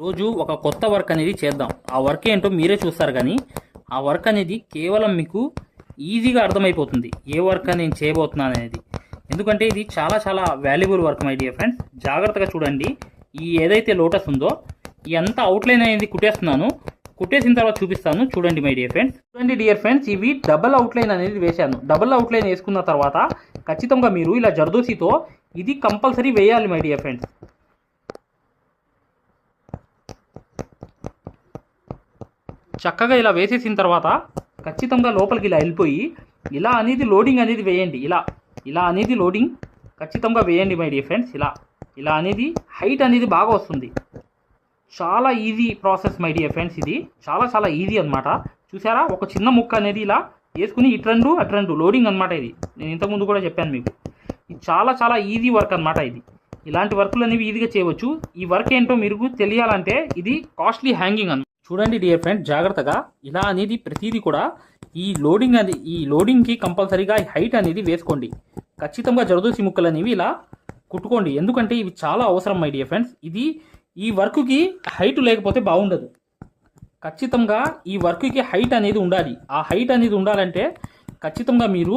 రోజు ఒక కొత్త వర్క్ అనేది చేద్దాం. ఆ వర్క్ ఏంటో మీరే చూస్తారు కానీ ఆ వర్క్ అనేది కేవలం మీకు ఈజీగా అర్థమైపోతుంది. ఏ వర్క్ నేను చేయబోతున్నాను అనేది. ఎందుకంటే ఇది చాలా చాలా valuable work my dear friends జాగ్రత్తగా చూడండి. ఈ ఏదైతే లోటస్ ఉందో ఈ అంతా అవుట్లైన్ అనేది కుట్టేస్తున్నాను. కుట్టేసిన తర్వాత చూపిస్తాను. చూడండి మై డియర్ ఫ్రెండ్స్ చూడండి డియర్ ఫ్రెండ్స్ ఇవి డబల్ అవుట్లైన్ అనేది వేశాను. డబల్ అవుట్లైన్ వేసుకున్న తర్వాత ఖచ్చితంగా మీరు ఇలా జర్దోసితో ఇది కంపల్సరీ వేయాలి మై డియర్ ఫ్రెండ్స్ చక్కగా ఇలా వేసేసిన తర్వాత ఖచ్చితంగా లోపలికి ఇలా వెళ్ళిపోయి ఇలా అనేది లోడింగ్ అనేది వేయండి. ఇలా ఇలా అనేది లోడింగ్ ఖచ్చితంగా వేయండి మై డియర్ ఫ్రెండ్స్ ఇలా ఇలా అనేది హైట్ అనేది బాగా వస్తుంది. చాలా easy process my dear friends ఇది. చాలా చాలా ఈజీ అన్నమాట. చూసారా? ఒక చిన్న ముక్క అనేది ఇలా వేసుకుని ఇటు రెండు అటు రెండు. లోడింగ్ అనమాట ఇది. నేను ఇంతకుముందు కూడా చెప్పాను మీకు. ఇది చాలా చాలా ఈజీ వర్క్ అన్నమాట ఇది. ఇలాంటి వర్క్లు అనేవి ఈజీగా చేయవచ్చు. ఈ వర్క్ ఏంటో మీరు తెలియాలంటే ఇది కాస్ట్లీ హ్యాంగింగ్ అన్నమాట. చూడండి డియర్ ఫ్రెండ్ జాగ్రత్తగా. ఇలా అనేది ప్రతిదీ కూడా ఈ లోడింగ్ అది ఈ లోడింగ్కి కంపల్సరీగా ఈ హైట్ అనేది వేసుకోండి. ఖచ్చితంగా జరదోసి ముక్కలు అనేవి ఇలా కుట్టుకోండి. ఎందుకంటే ఇవి చాలా అవసరం మై డియర్ ఫ్రెండ్స్ ఇది ఈ వర్క్కి హైట్ లేకపోతే బాగుండదు. ఖచ్చితంగా ఈ వర్క్కి హైట్ అనేది ఉండాలి. ఆ హైట్ అనేది ఉండాలంటే ఖచ్చితంగా మీరు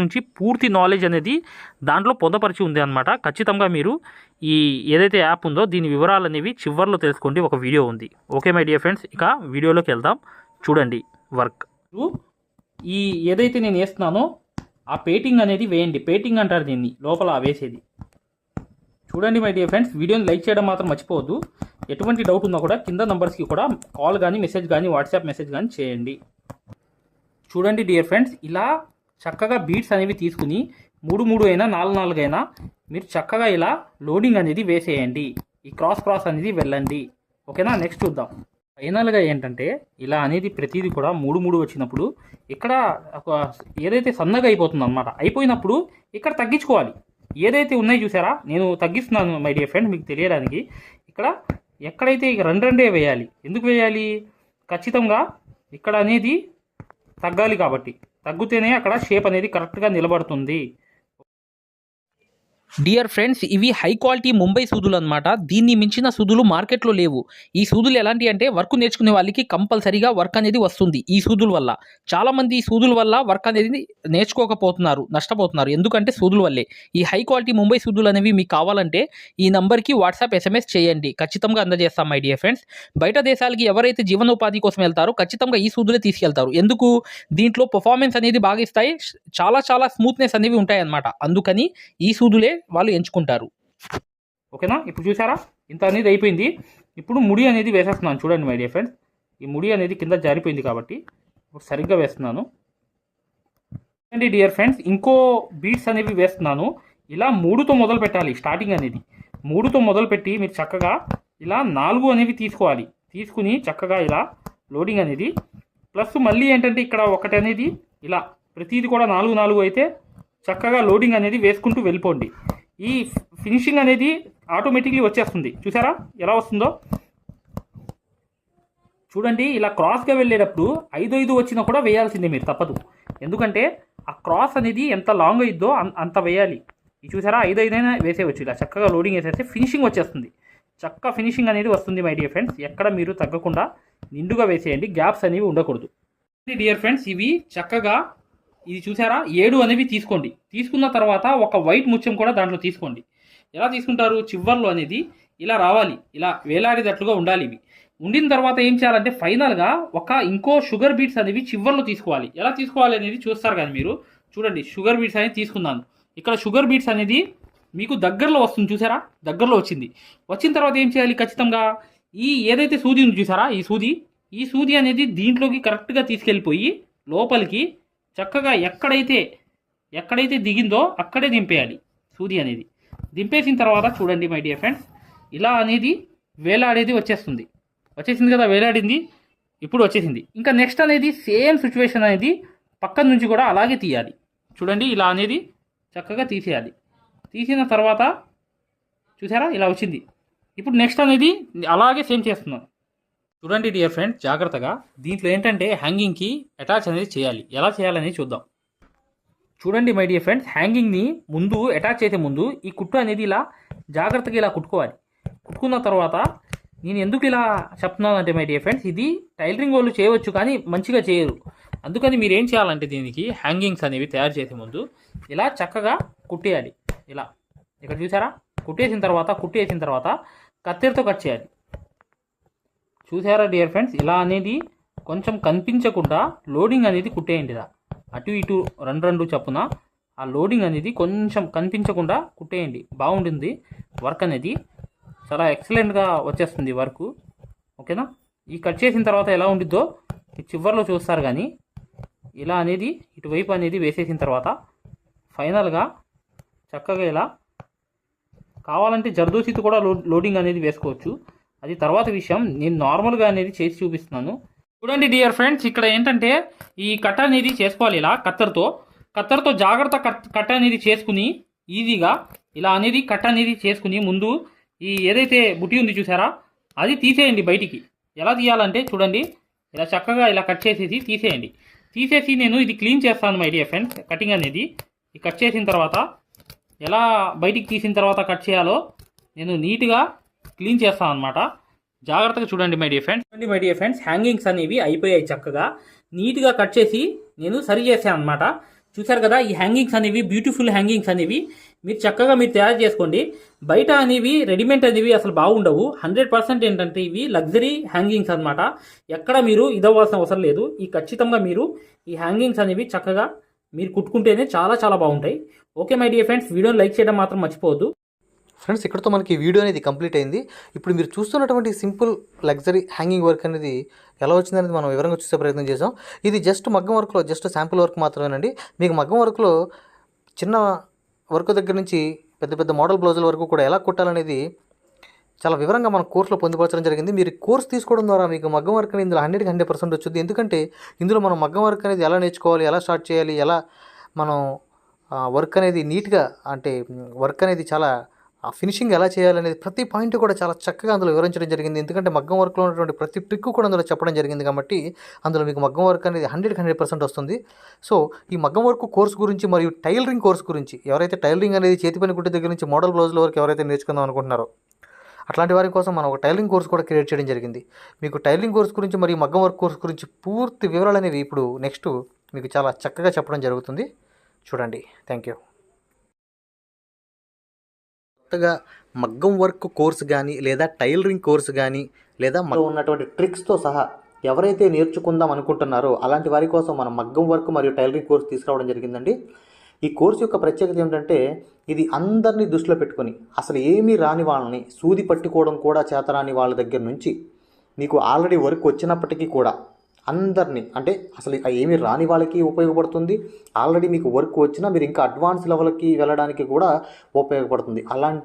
నుంచి పూర్తి నాలెడ్జ్ అనేది దాంట్లో పొందపరిచి ఉంది అనమాట ఖచ్చితంగా మీరు ఈ ఏదైతే యాప్ ఉందో దీని వివరాలు అనేవి చివర్లో తెలుసుకోండి. ఒక వీడియో ఉంది. ఓకే మై డియర్ ఫ్రెండ్స్ ఇక వీడియోలోకి వెళ్దాం. చూడండి వర్క్ ఈ ఏదైతే నేను వేస్తున్నానో ఆ పేటింగ్ అనేది వేయండి. పేటింగ్ అంటారు దీన్ని. లోపల వేసేది. చూడండి మై డియర్ ఫ్రెండ్స్ వీడియోని లైక్ చేయడం మాత్రం మర్చిపోవద్దు. ఎటువంటి డౌట్ ఉన్నా కూడా కింద నంబర్స్కి కూడా కాల్ కానీ మెసేజ్ కానీ వాట్సాప్ మెసేజ్ కానీ చేయండి. చూడండి డియర్ ఫ్రెండ్స్ ఇలా చక్కగా బీట్స్ అనేవి తీసుకుని మూడు మూడు అయినా నాలుగు నాలుగు అయినా మీరు చక్కగా ఇలా లోడింగ్ అనేది వేసేయండి. ఈ క్రాస్ క్రాస్ అనేది వెళ్ళండి. ఓకేనా నెక్స్ట్ చూద్దాం. ఫైనల్గా ఏంటంటే ఇలా అనేది ప్రతిదీ కూడా మూడు మూడు వచ్చినప్పుడు ఇక్కడ ఒక ఏదైతే సన్నగా అయిపోతుందో అనమాట అయిపోయినప్పుడు ఇక్కడ తగ్గించుకోవాలి. ఏదైతే ఉన్నాయో చూసారా? నేను తగ్గిస్తున్నాను మై డియర్ ఫ్రెండ్ మీకు తెలియడానికి. ఇక్కడ ఎక్కడైతే ఇక రెండు రెండే వేయాలి. ఎందుకు వేయాలి? ఖచ్చితంగా ఇక్కడ అనేది తగ్గాలి కాబట్టి. తగ్గితేనే అక్కడ షేప్ అనేది కరెక్ట్గా నిలబడుతుంది. డియర్ ఫ్రెండ్స్ ఇవి హై క్వాలిటీ ముంబై సూదులు అనమాట దీన్ని మించిన సూదులు మార్కెట్లో లేవు. ఈ సూదులు ఎలాంటి అంటే వర్క్ నేర్చుకునే వాళ్ళకి కంపల్సరీగా వర్క్ అనేది వస్తుంది ఈ సూదుల వల్ల. చాలామంది ఈ సూదుల వల్ల వర్క్ అనేది నేర్చుకోకపోతున్నారు నష్టపోతున్నారు. ఎందుకంటే సూదుల వల్లే. ఈ హై క్వాలిటీ ముంబై సూదులు అనేవి మీకు కావాలంటే ఈ నంబర్కి వాట్సాప్ ఎస్ఎంఎస్ చేయండి. ఖచ్చితంగా అందజేస్తాం మై డియర్ ఫ్రెండ్స్ బయట దేశాలకి ఎవరైతే జీవనోపాధి కోసం వెళ్తారో ఖచ్చితంగా ఈ సూదులే తీసుకెళ్తారు. ఎందుకు? దీంట్లో పర్ఫార్మెన్స్ అనేది బాగా ఇస్తాయి. చాలా చాలా స్మూత్నెస్ అనేవి ఉంటాయి అన్నమాట అందుకని ఈ సూదులే వాళ్ళు ఎంచుకుంటారు. ఓకేనా? ఇప్పుడు చూసారా? ఇంత అనేది అయిపోయింది. ఇప్పుడు ముడి అనేది వేసేస్తున్నాను. చూడండి మై డియర్ ఫ్రెండ్స్ ఈ ముడి అనేది కింద జారిపోయింది కాబట్టి ఇప్పుడు సరిగ్గా వేస్తున్నాను. అండి డియర్ ఫ్రెండ్స్ ఇంకో బీట్స్ అనేవి వేస్తున్నాను. ఇలా మూడుతో మొదలు పెట్టాలి స్టార్టింగ్ అనేది. మూడుతో మొదలు పెట్టి మీరు చక్కగా ఇలా నాలుగు అనేవి తీసుకోవాలి. తీసుకుని చక్కగా ఇలా లోడింగ్ అనేది. ప్లస్ మళ్ళీ ఏంటంటే ఇక్కడ ఒకటి అనేది ఇలా ప్రతిది కూడా నాలుగు నాలుగు అయితే చక్కగా లోడింగ్ అనేది వేసుకుంటూ వెళ్ళిపోండి. ఈ ఫినిషింగ్ అనేది ఆటోమేటిక్లీ వచ్చేస్తుంది. చూసారా? ఎలా వస్తుందో? చూడండి ఇలా క్రాస్గా వెళ్ళేటప్పుడు ఐదు ఐదు వచ్చినా కూడా వేయాల్సిందే మీరు తప్పదు. ఎందుకంటే ఆ క్రాస్ అనేది ఎంత లాంగ్ అయిద్దో అంత వేయాలి. ఇది చూసారా? ఐదు ఐదైనా వేసేవచ్చు ఇలా చక్కగా లోడింగ్ వేసేస్తే ఫినిషింగ్ వచ్చేస్తుంది. చక్క ఫినిషింగ్ అనేది వస్తుంది మై డియర్ ఫ్రెండ్స్ ఎక్కడ మీరు తగ్గకుండా నిండుగా వేసేయండి. గ్యాప్స్ అనేవి ఉండకూడదు. డియర్ ఫ్రెండ్స్ ఇవి చక్కగా ఇది చూసారా? ఏడు అనేవి తీసుకోండి. తీసుకున్న తర్వాత ఒక వైట్ ముత్యం కూడా దాంట్లో తీసుకోండి. ఎలా తీసుకుంటారు? చివర్లో అనేది ఇలా రావాలి. ఇలా వేలాడేటట్లుగా ఉండాలి ఇవి. ఉండిన తర్వాత ఏం చేయాలంటే ఫైనల్గా ఒక ఇంకో షుగర్ బీట్స్ అనేవి చివర్లో తీసుకోవాలి. ఎలా తీసుకోవాలి అనేది చూస్తారు కానీ మీరు. చూడండి షుగర్ బీట్స్ అనేది తీసుకున్నాను. ఇక్కడ షుగర్ బీట్స్ అనేది మీకు దగ్గరలో వస్తుంది చూసారా? దగ్గరలో వచ్చింది. వచ్చిన తర్వాత ఏం చేయాలి? ఖచ్చితంగా ఈ ఏదైతే సూది ఉంది చూసారా? ఈ సూది. ఈ సూది అనేది దీంట్లోకి కరెక్ట్గా తీసుకెళ్ళిపోయి లోపలికి చక్కగా ఎక్కడైతే ఎక్కడైతే దిగిందో అక్కడే దింపేయాలి సూది అనేది. దింపేసిన తర్వాత చూడండి మై డియర్ ఫ్రెండ్స్ ఇలా అనేది వేలాడేది వచ్చేస్తుంది. వచ్చేసింది కదా వేలాడింది ఇప్పుడు వచ్చేసింది. ఇంకా నెక్స్ట్ అనేది సేమ్ సిచ్యువేషన్ అనేది పక్కన నుంచి కూడా అలాగే తీయాలి. చూడండి ఇలా అనేది చక్కగా తీసేయాలి. తీసిన తర్వాత చూసారా ఇలా వచ్చింది. ఇప్పుడు నెక్స్ట్ అనేది అలాగే సేమ్ చేస్తున్నాను చూడండి డియర్ ఫ్రెండ్ జాగ్రత్తగా. దీంట్లో ఏంటంటే హ్యాంగింగ్కి అటాచ్ అనేది చేయాలి. ఎలా చేయాలనేది చూద్దాం. చూడండి మై డియర్ ఫ్రెండ్స్ హ్యాంగింగ్ని ముందు అటాచ్ చేసే ముందు ఈ కుట్టు అనేది ఇలా జాగ్రత్తగా ఇలా కుట్టుకోవాలి. కుట్టుకున్న తర్వాత నేను ఎందుకు ఇలా చెప్తున్నాను అంటే మై డియర్ ఫ్రెండ్స్ ఇది టైలరింగ్ వాళ్ళు చేయవచ్చు కానీ మంచిగా చేయరు. అందుకని మీరు ఏం చేయాలంటే దీనికి హ్యాంగింగ్స్ అనేవి తయారు చేసే ముందు ఇలా చక్కగా కుట్టేయాలి. ఇలా. ఇక్కడ చూసారా? కుట్టేసిన తర్వాత కుట్టేసిన తర్వాత కత్తెరతో కట్ చేయాలి. చూసారా డియర్ ఫ్రెండ్స్ ఇలా అనేది కొంచెం కనిపించకుండా లోడింగ్ అనేది కుట్టేయండిరా. అటు ఇటు రెండు రెండు చప్పున ఆ లోడింగ్ అనేది కొంచెం కనిపించకుండా కుట్టేయండి. బాగుంటుంది వర్క్ అనేది. చాలా ఎక్సలెంట్గా వచ్చేస్తుంది వర్క్ ఓకేనా? ఈ కట్ చేసిన తర్వాత ఎలా ఉండిద్దో చివరిలో చూస్తారు కానీ ఇలా అనేది ఇటువైపు అనేది వేసేసిన తర్వాత ఫైనల్గా చక్కగా ఇలా కావాలంటే జర్దోసితో కూడా లో లోడింగ్ అనేది వేసుకోవచ్చు. అది తర్వాత విషయం. నేను నార్మల్గా అనేది చేసి చూపిస్తున్నాను. చూడండి డియర్ ఫ్రెండ్స్ ఇక్కడ ఏంటంటే ఈ కట్ట అనేది చేసుకోవాలి ఇలా కత్తెరతో. కత్తెరతో జాగ్రత్త కట్ కట్ అనేది చేసుకుని ఈజీగా ఇలా అనేది కట్ట అనేది చేసుకుని ముందు ఈ ఏదైతే బుట్టి ఉంది చూసారా అది తీసేయండి బయటికి. ఎలా తీయాలంటే చూడండి ఇలా చక్కగా ఇలా కట్ చేసేసి తీసేయండి. తీసేసి నేను ఇది క్లీన్ చేస్తాను మై డియర్ ఫ్రెండ్స్ కటింగ్ అనేది. ఈ కట్ చేసిన తర్వాత ఎలా బయటికి తీసిన తర్వాత కట్ చేయాలో నేను నీట్గా క్లీన్ చేస్తాం అనమాట జాగ్రత్తగా చూడండి మై డియర్ ఫ్రెండ్స్ చూడండి మై డియర్ ఫ్రెండ్స్ హ్యాంగింగ్స్ అనేవి అయిపోయాయి చక్కగా. నీట్గా కట్ చేసి నేను సరి చేశాను అనమాట చూసారు కదా ఈ హ్యాంగింగ్స్ అనేవి బ్యూటిఫుల్ హ్యాంగింగ్స్ అనేవి మీరు చక్కగా మీరు తయారు చేసుకోండి. బయట అనేవి రెడీమేడ్ అనేవి అసలు బాగుండవు. హండ్రెడ్ పర్సెంట్ ఏంటంటే ఇవి లగ్జరీ హ్యాంగింగ్స్ అనమాట ఎక్కడ మీరు ఇదవ్వాల్సిన అవసరం లేదు. ఈ ఖచ్చితంగా మీరు ఈ హ్యాంగింగ్స్ అనేవి చక్కగా మీరు కుట్టుకుంటేనే చాలా చాలా బాగుంటాయి. ఓకే మై డియర్ ఫ్రెండ్స్ వీడియోని లైక్ చేయడం మాత్రం మర్చిపోవద్దు. ఫ్రెండ్స్ ఇక్కడతో మనకి వీడియో అనేది కంప్లీట్ అయింది. ఇప్పుడు మీరు చూస్తున్నటువంటి సింపుల్ లగ్జరీ హ్యాంగింగ్ వర్క్ అనేది ఎలా వచ్చిందనేది మనం వివరంగా చూసే ప్రయత్నం చేసాం ఇది జస్ట్ మగ్గం వర్క్లో జస్ట్ శాంపుల్ వర్క్ మాత్రమేనండి. మీకు మగ్గం వర్క్లో చిన్న వర్క్ దగ్గర నుంచి పెద్ద పెద్ద మోడల్ బ్లౌజుల వరకు కూడా ఎలా కుట్టాలనేది చాలా వివరంగా మన కోర్సులో పొందుపరచడం జరిగింది. మీరు కోర్స్ తీసుకోవడం ద్వారా మీకు మగ్గం వర్క్ అనేది ఇందులో హండ్రెడ్కి హండ్రెడ్ పర్సెంట్ వచ్చింది. ఎందుకంటే ఇందులో మనం మగ్గం వర్క్ అనేది ఎలా నేర్చుకోవాలి ఎలా స్టార్ట్ చేయాలి ఎలా మనం వర్క్ అనేది నీట్గా అంటే వర్క్ అనేది చాలా ఆ ఫినిషింగ్ ఎలా చేయాలనేది ప్రతి పాయింట్ కూడా చాలా చక్కగా అందులో వివరించడం జరిగింది. ఎందుకంటే మగ్గం వర్క్లో ఉన్నటువంటి ప్రతి ట్రిక్ కూడా అందులో చెప్పడం జరిగింది కాబట్టి అందులో మీకు మగ్గం వర్క్ అనేది హండ్రెడ్కి హండ్రెడ్ పర్సెంట్ వస్తుంది. సో ఈ మగ్గం వర్క్ కోర్స్ గురించి మరియు టైలరింగ్ కోర్స్ గురించి ఎవరైతే టైలరింగ్ అనేది చేతి పని కుట్టే దగ్గర నుంచి మోడల్ బ్లౌజ్ల వరకు ఎవరైతే నేర్చుకుందాం అనుకుంటున్నారో అట్లాంటి వారి కోసం మనం ఒక టైలరింగ్ కోర్స్ కూడా క్రియేట్ చేయడం జరిగింది. మీకు టైలరింగ్ కోర్స్ గురించి మరియు మగ్గం వర్క్ కోర్స్ గురించి పూర్తి వివరాలు అనేవి ఇప్పుడు నెక్స్ట్ మీకు చాలా చక్కగా చెప్పడం జరుగుతుంది. చూడండి. Thank you. చక్కగా మగ్గం వర్క్ కోర్స్ కానీ లేదా టైలరింగ్ కోర్స్ కానీ లేదా మగ్గం ఉన్నటువంటి ట్రిక్స్తో సహా ఎవరైతే నేర్చుకుందాం అనుకుంటున్నారో అలాంటి వారి కోసం మనం మగ్గం వర్క్ మరియు టైలరింగ్ కోర్స్ తీసుకురావడం జరిగిందండి. ఈ కోర్సు యొక్క ప్రత్యేకత ఏమిటంటే ఇది అందరినీ దృష్టిలో పెట్టుకొని అసలు ఏమీ రాని వాళ్ళని సూది పట్టుకోవడం కూడా చేతరాని వాళ్ళ దగ్గర నుంచి మీకు ఆల్రెడీ వర్క్ వచ్చినప్పటికీ కూడా అందరినీ అంటే అసలు ఏమీ రాని వాళ్ళకి ఉపయోగపడుతుంది. ఆల్రెడీ మీకు వర్క్ వచ్చినా మీరు ఇంకా అడ్వాన్స్ లెవెల్కి వెళ్ళడానికి కూడా ఉపయోగపడుతుంది. అలాంటి